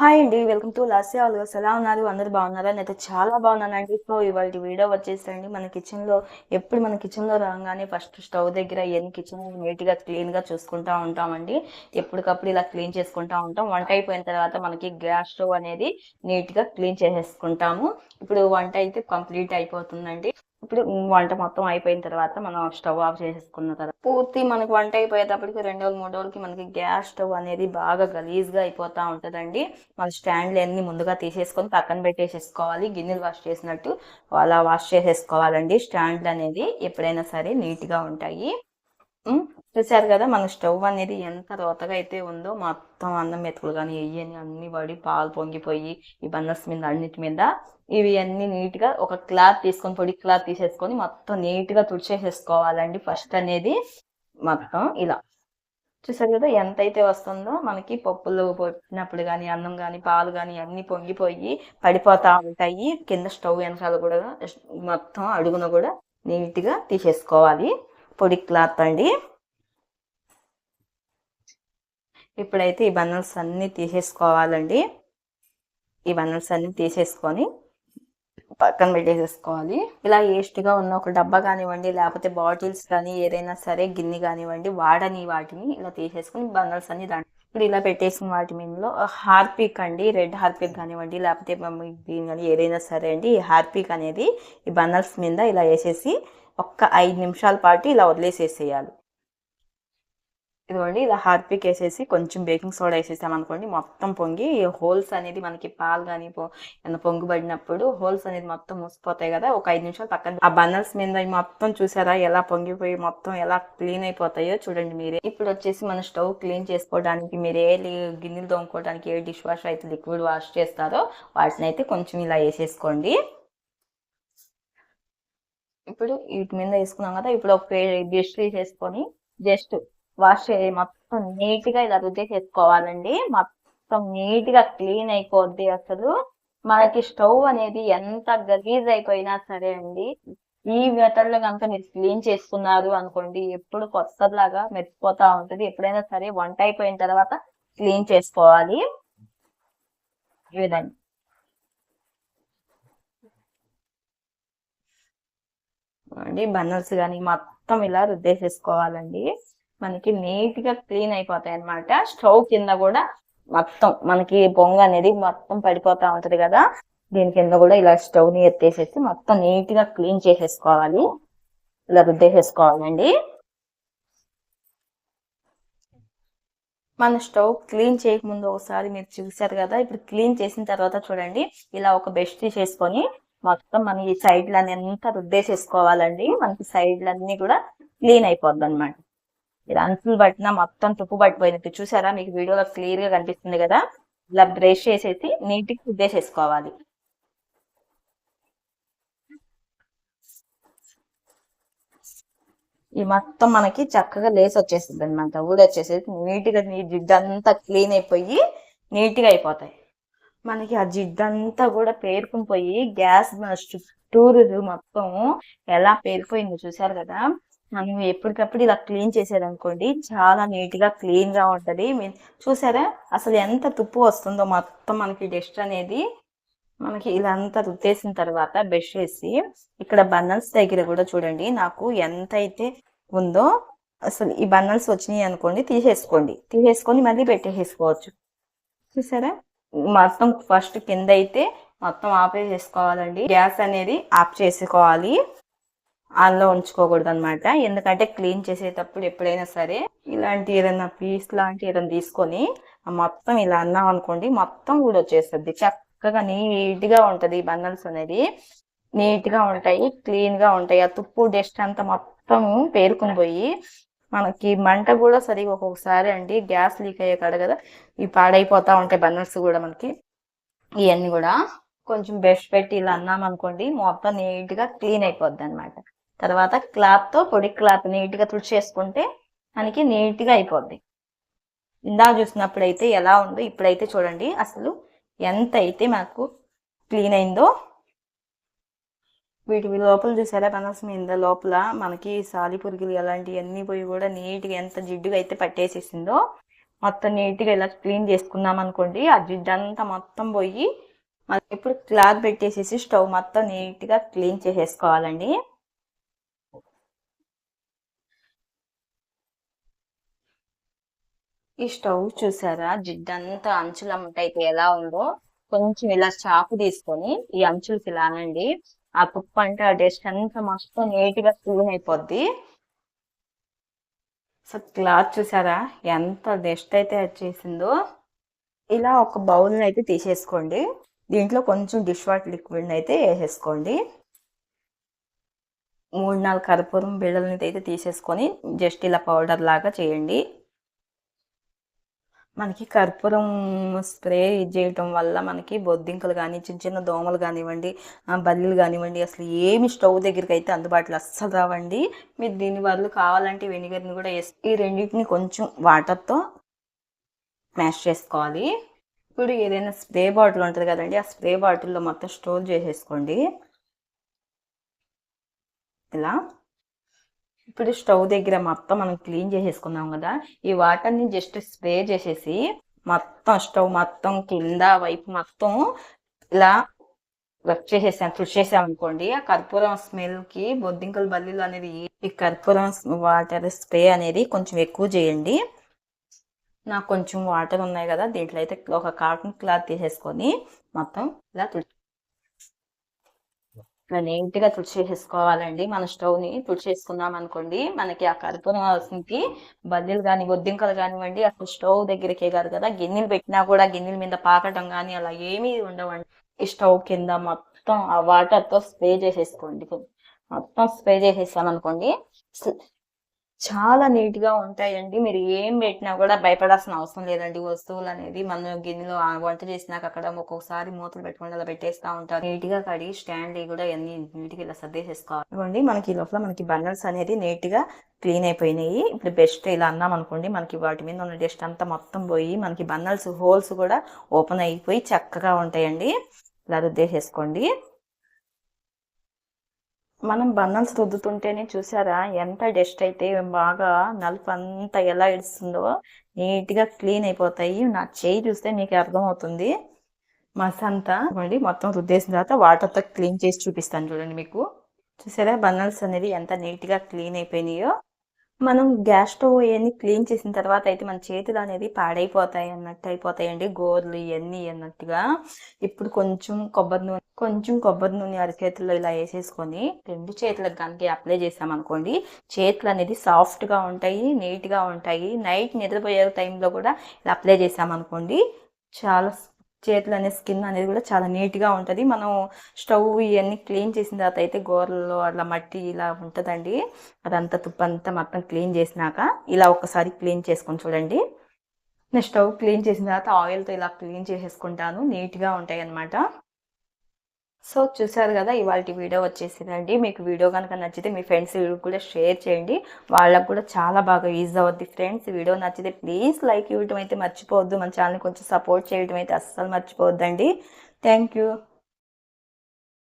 Hi అండి welcome to Lasya. Algos ఎలా ఉన్నారు? అందరు బాగున్నారా? నేనైతే చాలా బాగున్నానండి. సో ఇవాళ వీడియో వచ్చేసండి మన కిచెన్లో ఎప్పుడు మన కిచెన్లో రాగానే ఫస్ట్ స్టవ్ దగ్గర ఎన్ని కిచెన్ నీట్గా క్లీన్గా చూసుకుంటా ఉంటామండి. ఎప్పటికప్పుడు ఇలా క్లీన్ చేసుకుంటా ఉంటాం. వంట అయిపోయిన తర్వాత మనకి గ్యాస్ స్టవ్ అనేది నీట్గా క్లీన్ చేసేసుకుంటాము. ఇప్పుడు వంట అయితే కంప్లీట్ అయిపోతుందండి. ఇప్పుడు వంట మొత్తం అయిపోయిన తర్వాత మనం స్టవ్ ఆఫ్ చేసేసుకున్న తర్వాత పూర్తి మనకి వంట అయిపోయేటప్పటికి రెండు రోజులు మూడు రోజులకి మనకి గ్యాస్ స్టవ్ అనేది బాగా గలీజ్గా అయిపోతా ఉంటదండి. మన స్టాండ్లు అన్ని ముందుగా తీసేసుకొని పక్కన పెట్టేసేసుకోవాలి. గిన్నెలు వాష్ చేసినట్టు అలా వాష్ చేసేసుకోవాలండి. స్టాండ్లు అనేది ఎప్పుడైనా సరే నీట్గా ఉంటాయి. చూసారు కదా మన స్టవ్ అనేది ఎంత రోతగా అయితే ఉందో మొత్తం అన్నం మెతుకులు కానీ వెయ్యని అన్ని పడి పాలు పొంగిపోయి ఈ బన్నర్స్ మీద అన్నిటి మీద ఇవి అన్ని నీట్గా ఒక క్లాత్ తీసుకొని పొడి క్లాత్ తీసేసుకొని మొత్తం నీట్గా తుడిచేసేసుకోవాలండి. ఫస్ట్ అనేది మొత్తం ఇలా. చూసారు కదా ఎంత అయితే వస్తుందో మనకి పప్పులు పొట్టినప్పుడు కానీ అన్నం కానీ పాలు కానీ అన్ని పొంగిపోయి పడిపోతా ఉంటాయి. కింద స్టవ్ వెనకాల కూడా మొత్తం అడుగున కూడా నీట్గా తీసేసుకోవాలి. పొడి క్లాత్ అండి. ఇప్పుడైతే ఈ బండల్స్ అన్ని తీసేసుకోవాలండి. ఈ బండల్స్ అన్ని తీసేసుకొని పక్కన పెట్టేసేసుకోవాలి. ఇలా వేస్ట్గా ఉన్న ఒక డబ్బా కానివ్వండి లేకపోతే బాటిల్స్ కానీ ఏదైనా సరే గిన్నె కానివ్వండి వాడని వాటిని ఇలా తీసేసుకొని బండల్స్ అన్ని దాంట్లో ఇప్పుడు ఇలా పెట్టేసిన వాటి మీదలో హార్పిక్ అండి రెడ్ హార్పిక్ కానివ్వండి లేకపోతే గ్రీన్ కానీ ఏదైనా సరే అండి ఈ హార్పిక్ అనేది ఈ బండల్స్ మీద ఇలా వేసేసి ఒక్క ఐదు నిమిషాల పాటు ఇలా వదిలేసేసేయాలి. ఇదిగోండి ఇలా హార్పిక్ వేసేసి కొంచెం బేకింగ్ సోడా వేసేసాం అనుకోండి మొత్తం పొంగి హోల్స్ అనేది మనకి పాలు కానీ పొంగు పొంగిబడినప్పుడు హోల్స్ అనేది మొత్తం మూసిపోతాయి కదా ఒక ఐదు నిమిషాలు పక్కన ఆ బన్నల్స్ మీద మొత్తం చూసారా ఎలా పొంగిపోయి మొత్తం ఎలా క్లీన్ అయిపోతాయో చూడండి మీరే. ఇప్పుడు వచ్చేసి మన స్టవ్ క్లీన్ చేసుకోవడానికి మీరు ఏ గిన్నెలు తోముకోవడానికి ఏ డిష్ వాష్ అయితే లిక్విడ్ వాష్ చేస్తారో వాటిని అయితే కొంచెం ఇలా వేసేసుకోండి. ఇప్పుడు వీటి మీద వేసుకున్నాం కదా ఇప్పుడు ఒక డిష్ చేసుకొని జస్ట్ వాష్ మొత్తం నీట్గా ఇలా రుద్దేసేసుకోవాలండి మొత్తం నీట్గా క్లీన్ అయిపోద్ది అసలు. మనకి స్టవ్ అనేది ఎంత గలీజ్ అయిపోయినా సరే అండి ఈ మెథడ్లో కనుక మీరు క్లీన్ చేసుకున్నారు అనుకోండి ఎప్పుడు కొత్తలాగా మెరిసిపోతా ఉంటది. ఎప్పుడైనా సరే వంట అయిపోయిన తర్వాత క్లీన్ చేసుకోవాలి. ఈ విధంగా. అండి బన్నర్స్ కానీ మొత్తం ఇలా రుద్దేసేసుకోవాలండి. మనకి నీట్గా క్లీన్ అయిపోతాయి అనమాట స్టవ్ కింద కూడా మొత్తం మనకి బొంగ అనేది మొత్తం పడిపోతా ఉంటది కదా దీని కింద కూడా ఇలా స్టవ్ని ఎత్తేసేసి మొత్తం నీట్గా క్లీన్ చేసేసుకోవాలి. ఇలా రుద్దేసేసుకోవాలండి. మన స్టవ్ క్లీన్ చేయకముందు ఒకసారి మీరు చూసారు కదా ఇప్పుడు క్లీన్ చేసిన తర్వాత చూడండి ఇలా ఒక బెస్ట్ చేసుకొని మొత్తం మనం ఈ సైడ్లన్నీ అంతా రుద్దేసేసుకోవాలండి. మనకి సైడ్లన్నీ కూడా క్లీన్ అయిపోద్ది అనమాట ఇది అంచులు పట్టినా మొత్తం తుప్పు పట్టిపోయినట్టు చూసారా? మీకు వీడియోలో క్లియర్గా కనిపిస్తుంది కదా? ఇలా బ్రష్ చేసేసి నీట్గా రుద్దేసేసుకోవాలి. ఈ మొత్తం మనకి చక్కగా లేస్ వచ్చేస్తుంది అనమాట ఊడి నీట్గా నీ జిడ్డంతా క్లీన్ అయిపోయి నీట్గా అయిపోతాయి. మనకి ఆ జిడ్డంతా కూడా పేరుకుని పోయి గ్యాస్ చుట్టూరు మొత్తం ఎలా పేరుపోయిందో చూసారు కదా? మనం ఎప్పటికప్పుడు ఇలా క్లీన్ చేసేదనుకోండి చాలా నీట్గా క్లీన్గా ఉంటది. మీరు చూసారా? అసలు ఎంత తుప్పు వస్తుందో మొత్తం మనకి డస్ట్ అనేది మనకి ఇలా అంతా రుద్దేసిన తర్వాత బ్రష్ వేసి ఇక్కడ బన్నల్స్ దగ్గర కూడా చూడండి నాకు ఎంత అయితే ఉందో అసలు ఈ బన్నల్స్ వచ్చినాయి అనుకోండి తీసేసుకోండి. తీసేసుకొని మళ్ళీ పెట్టేసేసుకోవచ్చు. చూసారా? మొత్తం ఫస్ట్ కింద అయితే మొత్తం ఆపేసేసుకోవాలండి గ్యాస్ అనేది ఆఫ్ చేసుకోవాలి. ఆన్లో ఉంచుకోకూడదు అనమాట ఎందుకంటే క్లీన్ చేసేటప్పుడు ఎప్పుడైనా సరే ఇలాంటి ఏదైనా పీస్ లాంటి ఏదైనా తీసుకొని మొత్తం ఇలా అన్నాం అనుకోండి మొత్తం కూడా వచ్చేస్తుంది చక్కగా నీట్గా ఉంటది బండల్స్ అనేది నీట్గా ఉంటాయి క్లీన్గా ఉంటాయి. ఆ తుప్పు డస్ట్ అంతా మొత్తం పేరుకుని పోయి మనకి మంట కూడా సరిగా ఒక్కొక్కసారి అండి గ్యాస్ లీక్ అయ్యే కాడ కదా ఈ పాడైపోతా ఉంటాయి బర్నర్స్ కూడా మనకి. ఇవన్నీ కూడా కొంచెం బెస్ట్ పెట్టి ఇలా అన్నాం అనుకోండి మొత్తం నీట్గా క్లీన్ అయిపోద్ది అనమాట తర్వాత క్లాత్తో పొడి క్లాత్ నీట్గా తుడిచేసుకుంటే మనకి నీట్గా అయిపోద్ది. ఇందాక చూసినప్పుడు అయితే ఎలా ఉందో ఇప్పుడైతే చూడండి అసలు ఎంత అయితే మాకు క్లీన్ అయిందో వీటి లోపల చూసారా బనస్ మీద లోపల మనకి సాలి పురుగులు అలాంటివన్నీ పోయి కూడా నీట్గా ఎంత జిడ్డుగా అయితే పట్టేసేసిందో మొత్తం నీట్గా ఇలా క్లీన్ చేసుకున్నాం అనుకోండి ఆ జిడ్డంతా మొత్తం పోయి మనం ఇప్పుడు క్లాత్ పెట్టేసేసి స్టవ్ మొత్తం నీట్గా క్లీన్ చేసేసుకోవాలండి. ఈ స్టవ్ చూసారా జిడ్డంతా అంచుల అయితే ఎలా ఉందో కొంచెం ఇలా చాకు తీసుకొని ఈ అంచులకి ఇలానండి ఆ తుప్పు అంటే ఆ డస్ట్ అంతా మొత్తం నీట్గా క్లీన్ అయిపోద్ది. సో క్లాత్ చూసారా? ఎంత డస్ట్ అయితే వచ్చేసిందో ఇలా ఒక బౌల్ అయితే తీసేసుకోండి. దీంట్లో కొంచెం డిష్ వాటర్ లిక్విడ్ అయితే వేసేసుకోండి. మూడు నాలుగు కర్పూరం బిళ్ళలని అయితే తీసేసుకొని జస్ట్ ఇలా పౌడర్ లాగా చేయండి. మనకి కర్పూరం స్ప్రే చేయటం వల్ల మనకి బొద్దింకలు కానీ చిన్న చిన్న దోమలు కానివ్వండి బల్లీలు కానివ్వండి అసలు ఏమి స్టవ్ దగ్గరికి అయితే అందుబాటులో అస్సలు రావండి. మీరు దీని వల్ల కావాలంటే వెనిగర్ని కూడా వేసి ఈ రెండింటిని కొంచెం వాటర్తో మ్యాష్ చేసుకోవాలి. ఇప్పుడు ఏదైనా స్ప్రే బాటిల్ ఉంటుంది కదండి ఆ స్ప్రే బాటిల్లో మొత్తం స్టోర్ చేసేసుకోండి. ఇలా. ఇప్పుడు స్టవ్ దగ్గర మొత్తం మనం క్లీన్ చేసేసుకున్నాం కదా ఈ వాటర్ని జస్ట్ స్ప్రే చేసేసి మొత్తం స్టవ్ మొత్తం కింద వైపు మొత్తం ఇలా రబ్ చేసేసాం తుడిచేసాం అనుకోండి ఆ కర్పూరం స్మెల్కి బొద్దింకల బల్లీలు అనేది ఈ కర్పూరం వాటర్ స్ప్రే అనేది కొంచెం ఎక్కువ చేయండి. నాకు కొంచెం వాటర్ ఉన్నాయి కదా దీంట్లో అయితే ఒక కాటన్ క్లాత్ తీసేసుకొని మొత్తం ఇలా తుడి ఇట్లా నీట్గా తుడిచేసేసుకోవాలండి. మన స్టవ్ని తుడిచేసుకున్నాం అనుకోండి. మనకి ఆ కర్పూరం వాసనకి బద్దీలు కానీ బొద్దింకలు కానివ్వండి అసలు స్టవ్ దగ్గరికి కాదు కదా. గిన్నెలు పెట్టినా కూడా గిన్నెల మీద పాకటం కానీ అలా ఏమీ ఉండవండి. ఈ స్టవ్ కింద మొత్తం ఆ వాటర్తో స్ప్రే చేసేసుకోండి. మొత్తం స్ప్రే చేసేసాం అనుకోండి చాలా నీట్గా ఉంటాయండి. మీరు ఏం పెట్టినా కూడా భయపడాల్సిన అవసరం లేదండి. వస్తువులు అనేది మనం గిన్నెలో వంట చేసినాక అక్కడ ఒక్కొక్కసారి మూతలు పెట్టుకుని అలా పెట్టేస్తా ఉంటారు. నీట్గా కడిగి స్టాండ్ కూడా అన్ని నీట్గా ఇలా సర్దేసేసుకోవాలి. మనకి లోపల మనకి బండల్స్ అనేది నీట్గా క్లీన్ అయిపోయినాయి. ఇప్పుడు బెస్ట్ ఇలా అన్నాం అనుకోండి మనకి వాటి మీద ఉన్న డస్ట్ అంతా మొత్తం పోయి మనకి బండల్స్ హోల్స్ కూడా ఓపెన్ అయిపోయి చక్కగా ఉంటాయండి. ఇలా రుద్దేసేసుకోండి. మనం బన్నల్స్ రుద్దుతుంటేనే చూసారా? ఎంత డస్ట్ అయితే బాగా నలుపు అంతా ఎలా ఇడుస్తుందో నీట్గా క్లీన్ అయిపోతాయి. నా చేయి చూస్తే మీకు అర్థమవుతుంది. మస్ అంతా మొత్తం రుద్దేసిన తర్వాత వాటర్తో క్లీన్ చేసి చూపిస్తాను చూడండి మీకు. చూసారా? బన్నల్స్ అనేది ఎంత నీట్గా క్లీన్ అయిపోయినాయో. మనం గ్యాస్ స్టవ్ ఇవన్నీ క్లీన్ చేసిన తర్వాత అయితే మన చేతులు అనేది పాడైపోతాయి అన్నట్టు అయిపోతాయండి. గోర్లు ఇవన్నీ అన్నట్టుగా. ఇప్పుడు కొంచెం కొబ్బరి నూనె కొంచెం కొబ్బరి నూనె అరచేతుల్లో ఇలా వేసేసుకొని రెండు చేతులకు కనుక అప్లై చేసామనుకోండి చేతులు అనేది సాఫ్ట్గా ఉంటాయి నీట్గా ఉంటాయి. నైట్ నిద్రపోయే టైంలో కూడా ఇలా అప్లై చేసామనుకోండి చాలా చేతులు అనే స్కిన్ అనేది కూడా చాలా నీట్గా ఉంటుంది. మనం స్టవ్ ఇవన్నీ క్లీన్ చేసిన తర్వాత అయితే గోరల్లో అట్లా మట్టి ఇలా ఉంటుందండి. అదంతా తుప్పంతా మొత్తం క్లీన్ చేసినాక ఇలా ఒకసారి క్లీన్ చేసుకొని చూడండి. నేను స్టవ్ క్లీన్ చేసిన తర్వాత ఆయిల్తో ఇలా క్లీన్ చేసేసుకుంటాను. నీట్గా ఉంటాయి అన్నమాట సో చూసారు కదా ఇవాళ వీడియో వచ్చేసిందండి. మీకు వీడియో కనుక నచ్చితే మీ ఫ్రెండ్స్ కూడా షేర్ చేయండి. వాళ్ళకు కూడా చాలా బాగా యూజ్ అవుద్ది ఫ్రెండ్స్. వీడియో నచ్చితే ప్లీజ్ లైక్ ఇవ్వడం అయితే మర్చిపోవద్దు. మన ఛానల్ కొంచెం సపోర్ట్ చేయడం అయితే అస్సలు మర్చిపోవద్దండి. Thank you.